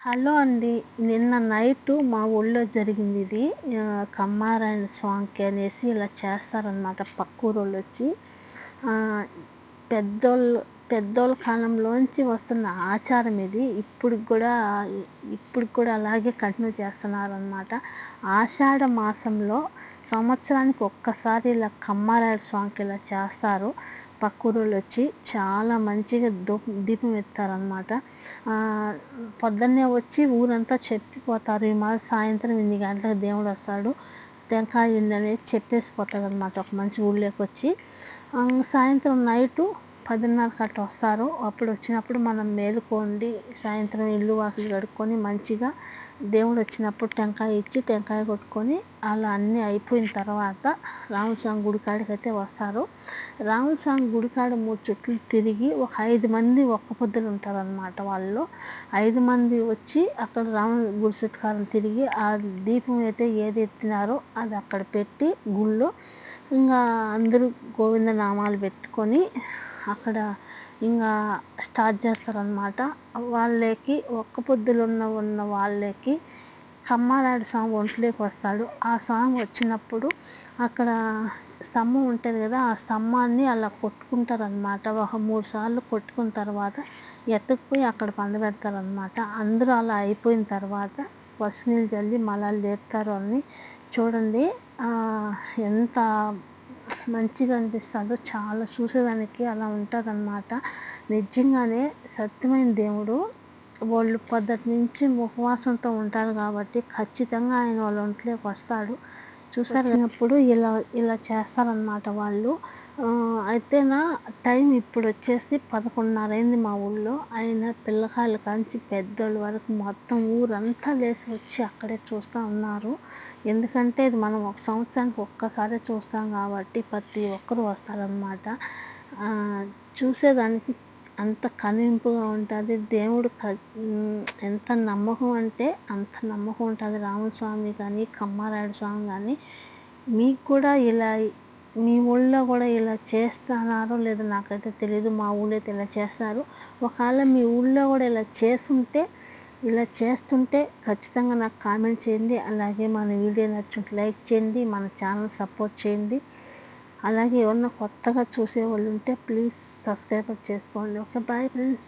Hello అండి. నిన్న night మా ఊళ్ళో జరిగింది ఇది కమ్మారాయణ స్వామికి అనేసి ఇలా చేస్తారనమాట పక్కూరోళ్ళు వచ్చి పెద్దోళ్ళు పెద్దోళ్ళ కాలంలోంచి వస్తున్న ఆచారం ఇది. ఇప్పుడు కూడా ఇప్పుడు కూడా అలాగే కంటిన్యూ చేస్తున్నారనమాట ఆషాఢ మాసంలో సంవత్సరానికి ఒక్కసారి ఇలా కమ్మారాయుడు స్వామికి ఇలా చేస్తారు. పక్కూరోళ్ళు వచ్చి చాలా మంచిగా దీపం ఎత్తారనమాట పొద్దున్నే వచ్చి ఊరంతా చెప్పిపోతారు. ఈ మాది సాయంత్రం ఇన్ని గంటలకు దేవుడు వస్తాడు. టెంకాయ అనేది చెప్పేసి పోతారు అనమాట ఒక మనిషి ఊళ్ళోకి వచ్చి. సాయంత్రం నైటు పదిన్నరకు అట్లా వస్తారు. అప్పుడు వచ్చినప్పుడు మనం మేలుకోండి సాయంత్రం ఇల్లు వాకిలి కడుక్కొని మంచిగా దేవుడు వచ్చినప్పుడు టెంకాయ ఇచ్చి టెంకాయ కొట్టుకొని అలా అన్నీ అయిపోయిన తర్వాత రామస్వామి గుడికాడికి అయితే వస్తారు. రామస్వామి గుడికాడ మూడు చుట్లు తిరిగి ఒక ఐదు మంది ఒక్క పొద్దులు ఉంటారనమాట వాళ్ళు. ఐదు మంది వచ్చి అక్కడ రామ గుడి చుట్టుకారం తిరిగి ఆ దీపం అయితే ఏది ఎత్తినారో అది అక్కడ పెట్టి గుళ్ళో ఇంకా అందరూ గోవింద నామాలు పెట్టుకొని అక్కడ ఇంకా స్టార్ట్ చేస్తారనమాట వాళ్ళకి ఒక్క పొద్దులున్న ఉన్న ఉన్న వాళ్ళకి కమ్మారాడు స్వామి ఒంట్లోకి వస్తాడు. ఆ స్వామి వచ్చినప్పుడు అక్కడ స్తంభం ఉంటుంది కదా ఆ స్తంభాన్ని అలా కొట్టుకుంటారనమాట ఒక మూడు సార్లు కొట్టుకున్న తర్వాత ఎత్తుకుపోయి అక్కడ పండబెడతారనమాట అందరూ అలా అయిపోయిన తర్వాత పసుపు నీళ్ళు చల్లి మళ్ళీ లేపుతారు అని చూడండి. ఎంత మంచిగా అనిపిస్తుందో చాలా చూసేదానికి అలా ఉంటుందన్నమాట. నిజంగానే సత్యమైన దేవుడు వాళ్ళు పొద్దుటి నుంచి ఉపవాసంతో ఉంటారు కాబట్టి ఖచ్చితంగా ఆయన వాళ్ళ ఒంట్లోకి వస్తాడు. చూసారు ఇలా ఇలా చేస్తారనమాట వాళ్ళు. అయితే నా టైం ఇప్పుడు వచ్చేసి పదకొండున్నర అయింది మా ఊళ్ళో. ఆయన పిల్లకాయల కాంచి పెద్దోళ్ళ వరకు మొత్తం ఊరంతా లేచి వచ్చి అక్కడే చూస్తూ ఉన్నారు. ఎందుకంటే ఇది మనం ఒక సంవత్సరానికి ఒక్కసారి చూస్తాం కాబట్టి ప్రతి ఒక్కరు వస్తారనమాట చూసేదానికి అంత కనువింపుగా ఉంటుంది. దేవుడు ఎంత నమ్మకం అంటే అంత నమ్మకం ఉంటుంది. రామస్వామి కానీ కమ్మారాయుడు స్వామి కానీ మీకు కూడా ఇలా మీ ఊళ్ళో కూడా ఇలా చేస్తున్నారో లేదో నాకైతే తెలియదు మా ఊళ్ళో అయితే ఇలా చేస్తారు. ఒకవేళ మీ ఊళ్ళో కూడా ఇలా చేస్తుంటే ఇలా చేస్తుంటే ఖచ్చితంగా నాకు కామెంట్ చేయండి. అలాగే మన వీడియో నచ్చుంటే లైక్ చేయండి. మన ఛానల్ సపోర్ట్ చేయండి. అలాగే ఎవరన్నా కొత్తగా చూసేవాళ్ళు ఉంటే ప్లీజ్ సబ్స్క్రైబ్ చేసుకోండి ఓకే బాయ్ ఫ్రెండ్స్